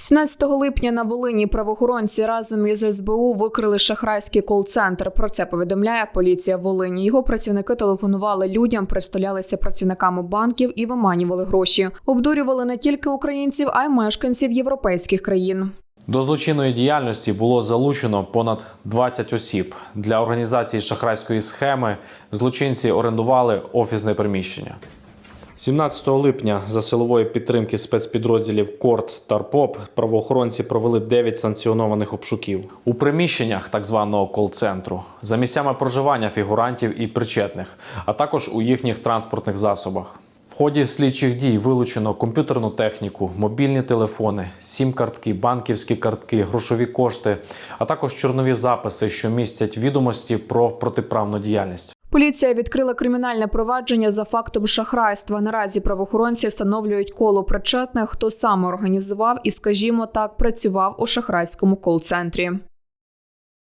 17 липня на Волині правоохоронці разом із СБУ викрили шахрайський кол-центр. Про це повідомляє поліція Волині. Його працівники телефонували людям, представлялися працівниками банків і виманювали гроші. Обдурювали не тільки українців, а й мешканців європейських країн. До злочинної діяльності було залучено понад 20 осіб. Для організації шахрайської схеми злочинці орендували офісне приміщення. 17 липня за силової підтримки спецпідрозділів КОРТ та РПОП правоохоронці провели 9 санкціонованих обшуків у приміщеннях так званого кол-центру за місцями проживання фігурантів і причетних, а також у їхніх транспортних засобах. В ході слідчих дій вилучено комп'ютерну техніку, мобільні телефони, сім-картки, банківські картки, грошові кошти, а також чорнові записи, що містять відомості про протиправну діяльність. Поліція відкрила кримінальне провадження за фактом шахрайства. Наразі правоохоронці встановлюють коло причетних, хто саме організував і, скажімо так, працював у шахрайському кол-центрі.